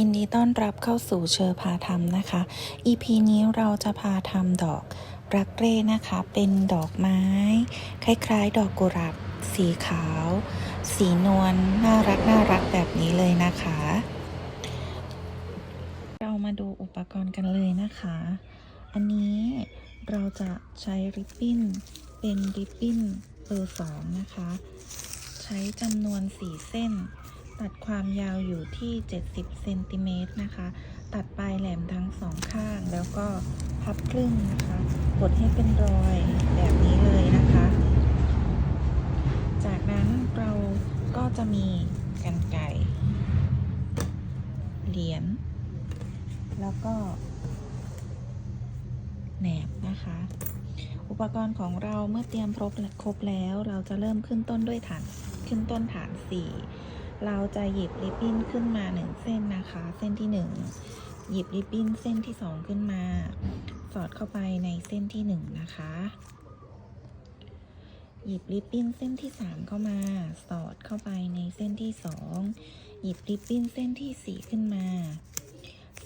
ยินดีต้อนรับเข้าสู่เชอพาทำนะคะ EP นี้เราจะพาทำดอกรักเร่นะคะ เป็นดอกไม้ คล้ายๆ ดอกกุหลาบสีขาว สีนวลน่ารักน่ารักแบบนี้เลยนะคะ เรามาดูอุปกรณ์กันเลยนะคะ อันนี้เราจะใช้ริบบิ้น เป็นริบบิ้นเบอร์สองนะคะ ใช้จำนวน4เส้น ตัดความยาวอยู่ที่ 70เซนติเมตรนะคะ ตัดปลายแหลมทั้งสองข้าง แล้วก็พับครึ่งนะคะ กดให้เป็นรอยแบบนี้เลยนะคะ จากนั้นเราก็จะมีกันไก่ เหรียญ แล้วก็แหนบนะคะ อุปกรณ์ของเราเมื่อเตรียมครบครบแล้ว เราจะเริ่มขึ้นต้นด้วยฐานขึ้นต้นฐาน4 เราจะหยิบริบบิ้นขึ้นมา 1 เส้นนะคะ เส้นที่ 1 หยิบริบบิ้นเส้นที่ 2 ขึ้นมา สอดเข้าไปในเส้นที่ 1 นะคะ หยิบริบบิ้นเส้นที่ 3 เข้ามา สอดเข้าไปในเส้นที่ 2 หยิบริบบิ้นเส้นที่ 4 ขึ้นมา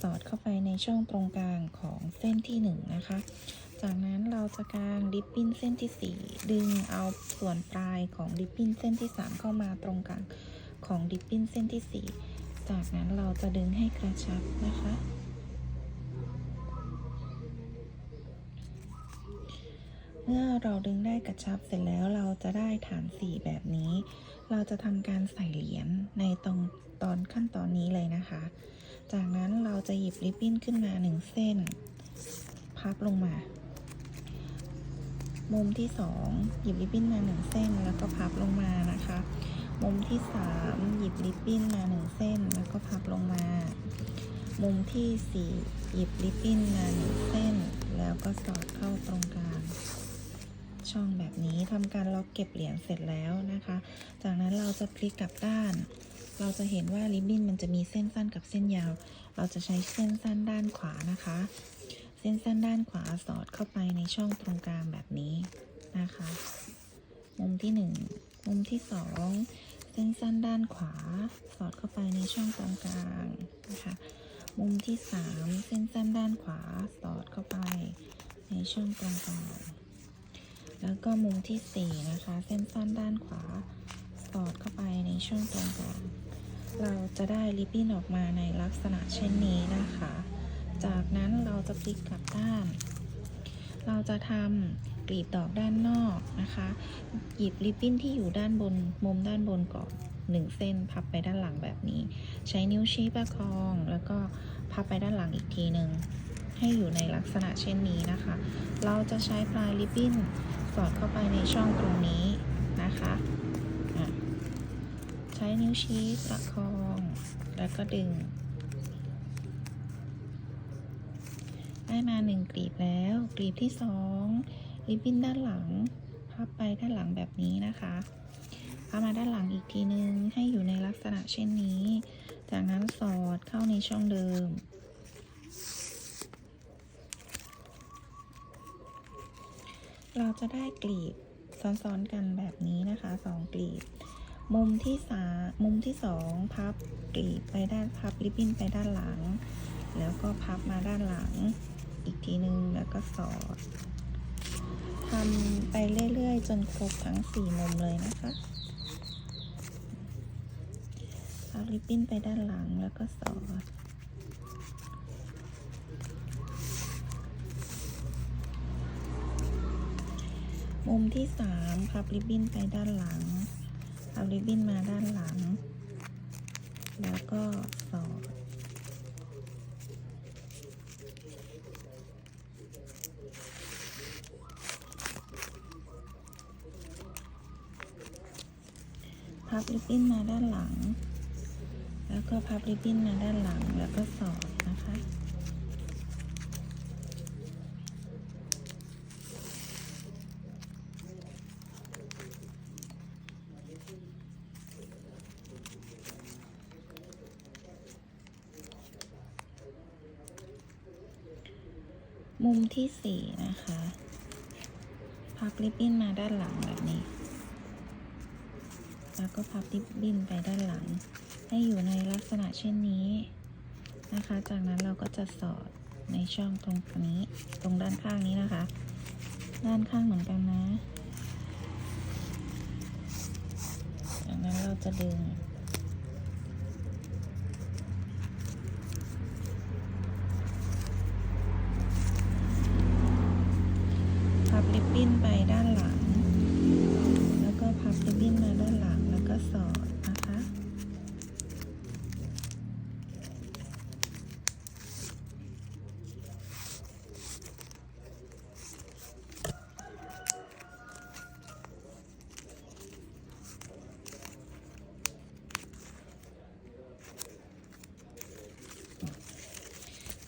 สอดเข้าไปในช่องตรงกลางของเส้นที่ 1 นะคะ จากนั้นเราจะกางริบบิ้นเส้นที่ 4 ดึงเอาส่วนปลายของริบบิ้นเส้นที่ 3 เข้ามาตรงกลาง ของริบบิ้นเส้นที่ 4 จากนั้นเราจะดึงให้กระชับนะคะ เมื่อเราดึงได้กระชับเสร็จแล้วเราจะได้ฐานสี่แบบนี้ เราจะทำการใส่เหรียญในตรงตอนขั้นตอนนี้เลยนะคะ จากนั้นเราจะหยิบริบบิ้นขึ้นมาหนึ่งเส้น พับลงมามุมที่สองหยิบริบบิ้นมาหนึ่งเส้นแล้วก็พับลงมานะคะ มุมที่สามหยิบริบบิ้นมาหนึ่งเส้นแล้วก็พับลงมา มุมที่สี่หยิบริบบิ้นมาหนึ่งเส้น แล้วก็สอดเข้าตรงกลาง ช่องแบบนี้ทำการล็อกเก็บเหรียญเสร็จแล้วนะคะ จากนั้นเราจะพลิกกลับด้าน เราจะเห็นว่าริบบิ้นมันจะมีเส้นสั้นกับเส้นยาว เราจะใช้เส้นสั้นด้านขวานะคะ เส้นสั้นด้านขวาสอดเข้าไปในช่องตรงกลางแบบนี้นะคะ มุมที่หนึ่งมุมที่สอง เส้นสั้นด้านขวา สอดเข้าไปในช่องตรงกลางนะคะมุมที่สามเส้นสั้นด้านขวา สอดเข้าไปในช่องตรงกลางแล้วก็มุมที่สี่นะคะ เส้นสั้นด้านขวา สอดเข้าไปในช่องตรงกลาง เราจะได้ริบบิ้นออกมาในลักษณะเช่นนี้นะคะ จากนั้นเราจะพลิกกลับด้าน เราจะทำ กลีบดอกด้านนอกนะคะ หยิบริบบิ้นที่อยู่ด้านบนมุมด้านบนก่อนหนึ่งเส้นพับไปด้านหลังแบบนี้ ใช้นิ้วชี้ประคอง แล้วก็พับไปด้านหลังอีกทีหนึ่งให้อยู่ในลักษณะเช่นนี้นะคะ เราจะใช้ปลายริบบิ้นสอดเข้าไปในช่องตรงนี้นะคะะใช้นิ้วชี้ประคอง แล้วก็ดึง ได้มาหนึ่งกลีบแล้วกลีบที่สอง ริบบิ้นด้านหลัง พับไปด้านหลังแบบนี้นะคะพับมาด้านหลังอีกทีนึงให้อยู่ในลักษณะเช่นนี้ จากนั้นสอดเข้าในช่องเดิม เราจะได้กลีบซ้อนๆกันแบบนี้นะคะสองกลีบ มุมที่สามุมที่สองพับกลีบไปด้านพับริบบิ้นไปด้านหลัง แล้วก็พับมาด้านหลัง อีกทีนึงแล้วก็สอด ทำไปเรื่อย ๆ จนครบทั้งสี่มุมเลยนะคะพับริบบิ้นไปด้านหลังแล้วก็สอดมุมที่สามพับริบบิ้นไปด้านหลัง พับริบบิ้นมาด้านหลัง แล้วก็สอด บริบบิ้นมาด้านหลัง แล้วก็พับริบบิ้นมาด้านหลังแล้วก็สอดนะคะมุมที่สี่นะคะ พับริบบิ้นมาด้านหลังแบบนี้ ก็พับริบบิ้นไปด้านหลัง ให้อยู่ในลักษณะเช่นนี้นะคะ จากนั้นเราก็จะสอดในช่องตรงนี้ ตรงด้านข้างนี้นะคะ ด้านข้างเหมือนกันนะ จากนั้นเราจะดึง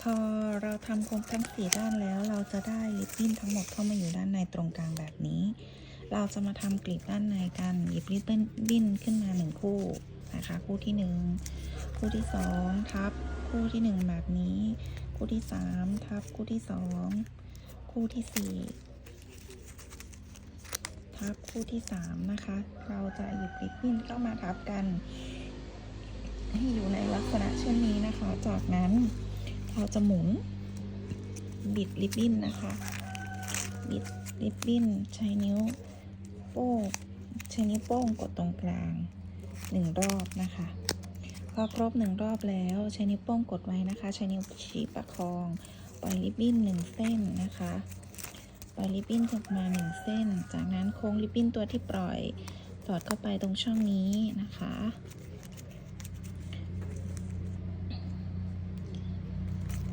พอเราทำครบทั้งสี่ด้านแล้วเราจะได้ริบบิ้นทั้งหมดเข้ามาอยู่ด้านในตรงกลางแบบนี้ เราจะมาทำกลีบด้านในกันหยิบริบบิ้นขึ้นมาหนึ่งคู่นะคะ คู่ที่หนึ่งคู่ที่สองทับ คู่ที่หนึ่งแบบนี้ คู่ที่สามทับ คู่ที่สองคู่ที่สี่ทับคู่ที่สามนะคะ เราจะหยิบริบบิ้นเข้ามาทับกัน ให้อยู่ในลักษณะเช่นนี้นะคะ จากนั้น เราจะหมุน บิดริบบิ้นนะคะ บิดริบบิ้นใช้นิ้วโป้งใช้นิ้วโป้งกดตรงกลางหนึ่งรอบนะคะพอครบหนึ่งรอบแล้วใช้นิ้วโป้งกดไว้นะคะ ใช้นิ้วชี้ประคองปล่อยริบบิ้นหนึ่งเส้นนะคะปล่อยริบบิ้นออกมาหนึ่งเส้น จากนั้นโค้งริบบิ้นตัวที่ปล่อยสอดเข้าไปตรงช่องนี้นะคะ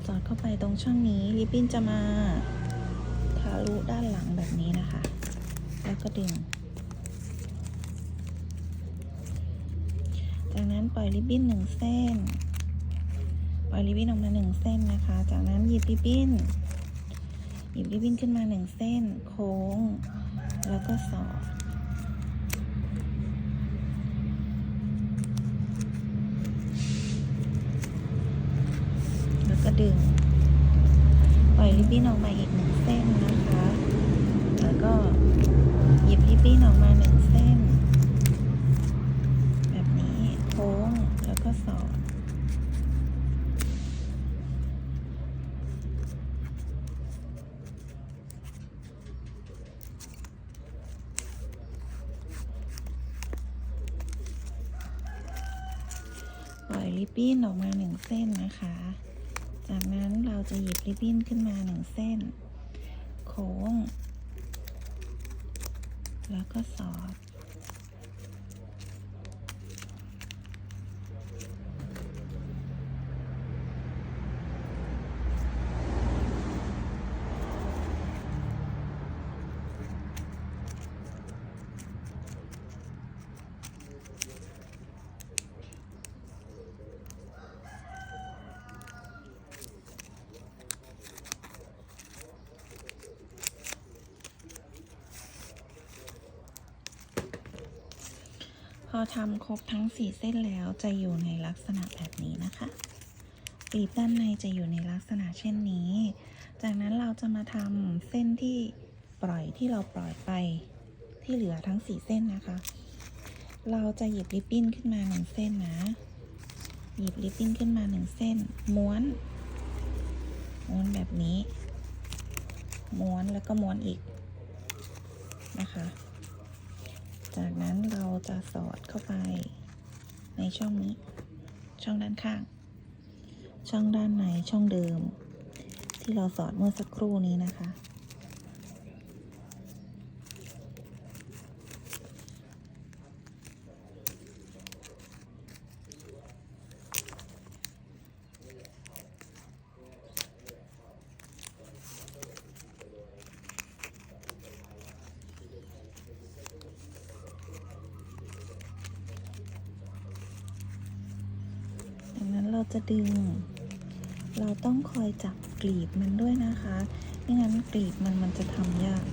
สอ ดเข้าไปตรงช่องนี้ริบบิ้นจะมาทะลุด้านหลังแบบนี้นะคะ แล้วก็ดึง จากนั้นปล่อยริบบิ้นหนึ่งเส้น ปล่อยริบบิ้นออกมาหนึ่งเส้นนะคะ จากนั้นหยิบริบบิ้น หยิบริบบิ้นขึ้นมาหนึ่งเส้น โค้ง แล้วก็สอด แล้ว ก็ดึง ปล่อยริบบิ้นออกมาอีกหนึ่งเส้นนะคะ แล้วก็หยิบริบบิ้นออกมาหนึ่งเส้น แบบนี้โค้งแล้วก็สอดปล่อยริบบิ้นออกมาหนึ่งเส้นนะคะ จากนั้นเราจะหยิบริบบิ้นขึ้นมาหนึ่งเส้น โค้ง แล้วก็สอด ทำครบทั้งสี่เส้นแล้วจะอยู่ในลักษณะแบบนี้นะคะกลีบด้านในจะอยู่ในลักษณะเช่นนี้ จากนั้นเราจะมาทำเส้นที่ปล่อยที่เราปล่อยไปที่เหลือทั้งสี่เส้นนะคะ เราจะหยิบริบบิ้นขึ้นมาหนึ่งเส้นนะ หยิบริบบิ้นขึ้นมาหนึ่งเส้น ม้วน ม้วนแบบนี้ ม้วนแล้วก็ม้วนอีกนะคะ จากนั้นเราจะสอดเข้าไปในช่องนี้ ช่องด้านข้าง ช่องด้านในช่องเดิม ที่เราสอดเมื่อสักครู่นี้นะคะ จะดึง เราต้องคอยจับกลีบมันด้วยนะคะไม่งั้นกลีบมันมันจะทำยาก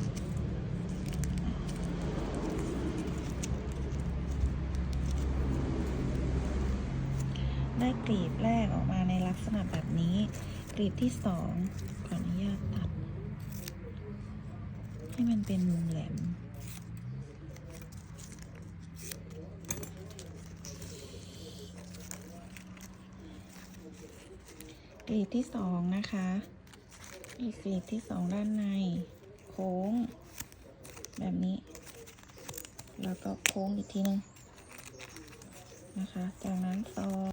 ได้กลีบแรกออกมาในลักษณะแบบนี้ กลีบที่สองขออนุญาตตัด ให้มันเป็นมุมแหลม กลีบที่สองนะคะมีกลีบที่สองด้านใน โค้ง แบบนี้ แล้วก็โค้งอีกทีหนึงนะคะ จากนั้นซอด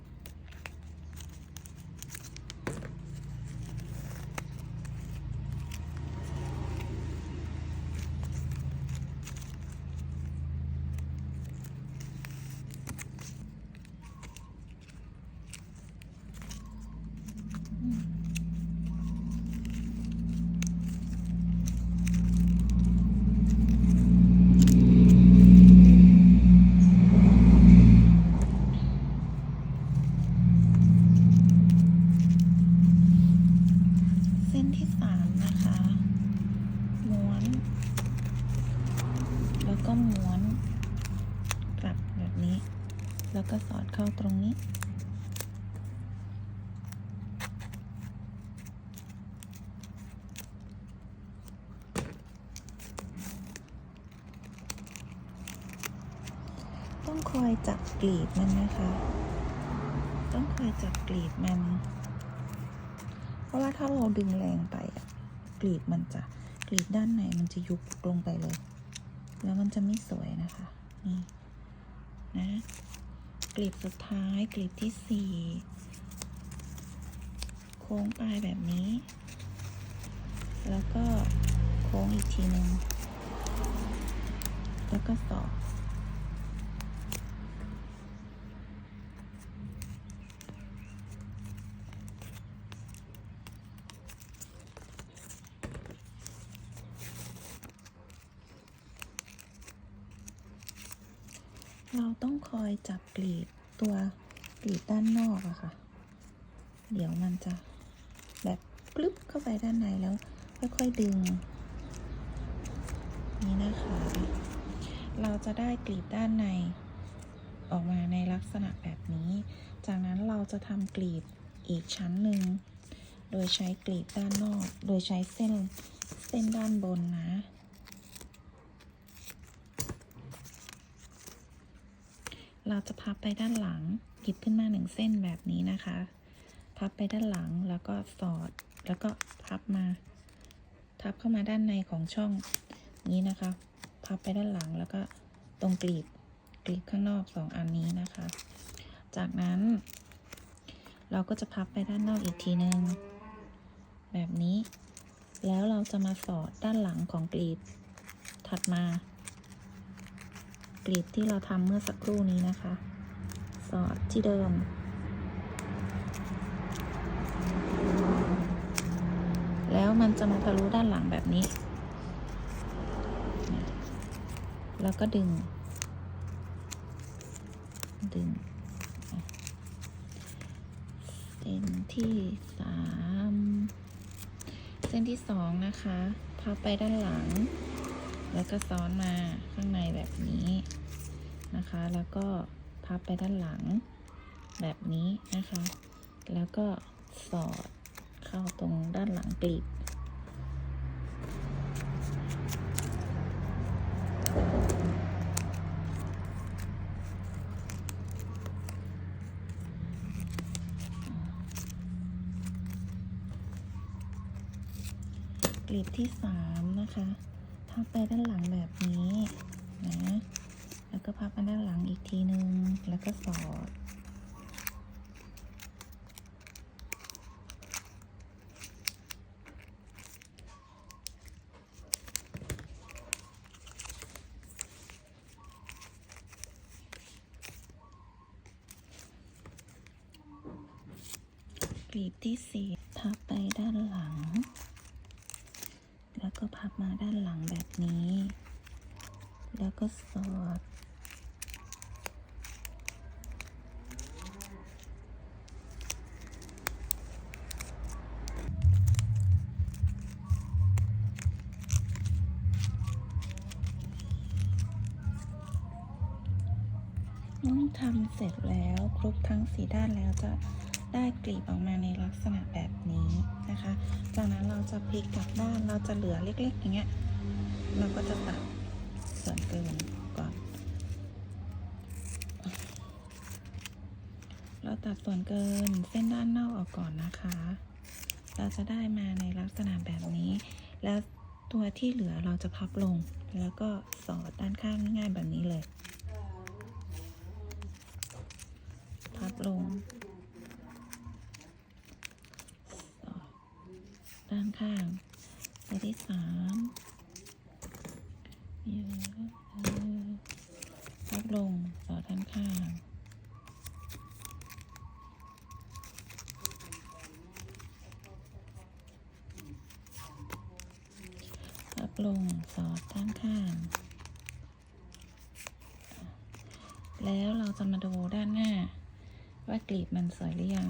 เส้นที่สามนะคะ ม้วน แล้วก็ ม้วนกลับแบบนี้ แล้วก็สอดเข้าตรงนี้ ต้องคอยจับกลีบมันนะคะ ต้องคอยจับกลีบมัน เพราะว่าถ้าเราดึงแรงไปอะกลีบมันจะกลีบด้านในมันจะยุบลงไปเลย แล้วมันจะไม่สวยนะคะนี่นะกลีบสุดท้ายกลีบที่สี่โค้งปลายแบบนี้ แล้วก็โค้งอีกทีหนึ่งแล้วก็สอบ เราต้องคอยจับกลีบตัวกลีบด้านนอกอะค่ะ เดี๋ยวมันจะแบบกลึบเข้าไปด้านในแล้วค่อยๆดึง นี่นะคะ เราจะได้กลีบด้านในออกมาในลักษณะแบบนี้ จากนั้นเราจะทำกลีบอีกชั้นหนึ่ง โดยใช้กลีบด้านนอก โดยใช้เส้นเส้นด้านบนนะ เราจะพับไปด้านหลังหยิบขึ้นมาหนึ่งเส้นแบบนี้นะคะ พับไปด้านหลังแล้วก็สอด แล้วก็พับมา ทับเข้ามาด้านในของช่องนี้นะคะ พับไปด้านหลังแล้วก็ตรงกลีบกลีบข้างนอกสองอันนี้นะคะ จากนั้น เราก็จะพับไปด้านนอกอีกทีนึงแบบนี้ แล้วเราจะมาสอดด้านหลังของกลีบถัดมา กลีบที่เราทำเมื่อสักครู่นี้นะคะ สอดที่เดิม แล้วมันจะมาทะลุด้านหลังแบบนี้ แล้วก็ดึง ดึงเส้นที่สามเส้นที่สองนะคะพับไปด้านหลัง แล้วก็ซ้อนมาข้างในแบบนี้นะคะ แล้วก็พับไปด้านหลังแบบนี้นะคะ แล้วก็สอดเข้าตรงด้านหลังกลีบกลีบที่สามนะคะ พับไปด้านหลังแบบนี้นะแล้วก็พับมาด้านหลังอีกทีนึง แล้วก็สอด กลีบที่สี่พับไปด้านหลัง แล้วก็พับมาด้านหลังแบบนี้ แล้วก็สอดเมื่อทำเสร็จแล้วครบทั้งสีด้านแล้วจะได้กลีบออกมาในลักษณะแบบนี้นะคะ จากนั้นเราจะพลิกกลับด้านเราจะเหลือเล็กๆอย่างเงี้ย เราก็จะตัด ส่วนเกินก่อน เราตัดส่วนเกินเส้นด้านนอกออกก่อนนะคะ เราจะได้มาในลักษณะแบบนี้ แล้วตัวที่เหลือเราจะพับลง แล้วก็สอดด้านข้างง่ายๆแบบนี้เลย พับลงสอดด้านข้างตัวที่สาม เยอะเออพับลงสอดด้านข้างพับลงสอดด้านข้าง แล้วเราจะมาดูด้านหน้า ว่ากลีบมันสวยหรือยัง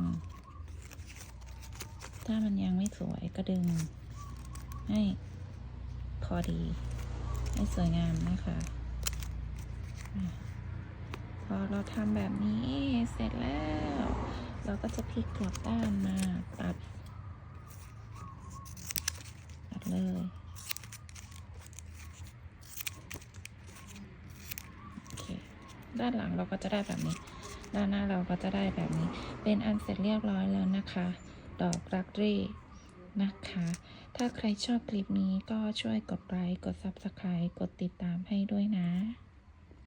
ถ้ามันยังไม่สวยก็ดึง ให้พอดี ให้สวยงามนะคะพอเราทำแบบนี้เสร็จแล้ว เราก็จะพลิกกลับด้านมาตัดตัดเลยด้านหลังเราก็จะได้แบบนี้ ด้านหน้าเราก็จะได้แบบนี้ เป็นอันเสร็จเรียบร้อยแล้วนะคะ ดอกรักรี่นะคะ ถ้าใครชอบคลิปนี้ก็ช่วยกดไลค์ กด Subscribe กดติดตามให้ด้วยนะ